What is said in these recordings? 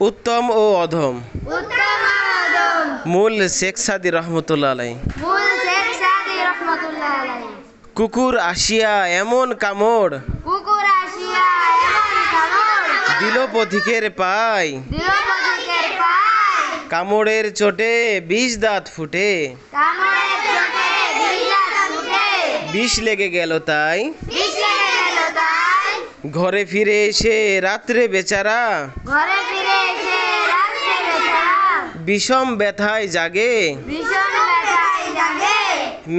উত্তম ও অধম। মূল শেখ সাদি রহমতুল্লাহ আলাই কুকুর আসিয়া এমন কামড়। দিল পথিকের পায়। কামড়ের চোটে বিষ দাঁত ফুটে। বিষ লেগে গেল তাই। ঘরে ফিরে এসে রাত্রে বেচারা। ঘরে ফিরে এসে রাত্রে বেচারা বিষম ব্যথায় জাগে।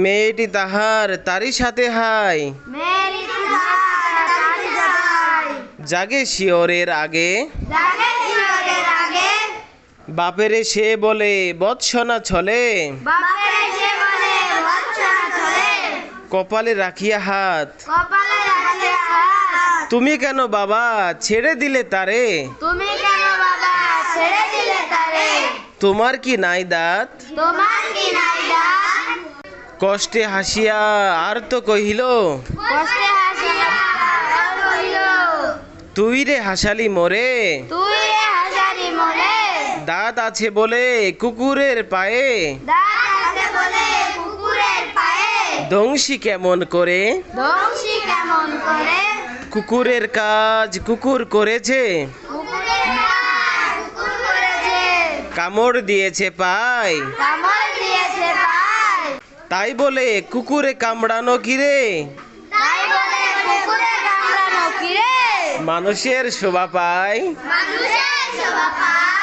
মেয়েটি তাহার তারই সাথে যায় জাগে শিওরের আগে। বাপেরে সে বলে বৎসনা ছলে। কপালে রাখিয়া হাত। তুমি কেন বাবা ছেড়ে দিলে তারে? তুমি কেন বাবা ছেড়ে দিলে তারে তোমার কি নাই দাঁত? তোমার কি নাই দান কষ্টে হাসিয়া আর তো কহিল কষ্টে হাসিয়া আর রইল তুই রে হাসালি মোরে? তুই রে হাজারি মরে? দাঁত আছে বলে কুকুরের পায়ে। দাঁত আছে বলে কুকুরের পায়ে? দংশি কেমন করে? দংশি কেমন করে? কুকুরের কাজ কুকুর করেছে কুকুরের কাজ কুকুর করেছে কামড় দিয়েছে পাই। কামড় দিয়েছে পায় তাই বলে কুকুরে কামড়ানো কিরে? তাই বলে কুকুরে কামড়ানো কিরে? মানুষের শোভা পায়। মানুষের শোভা পায়।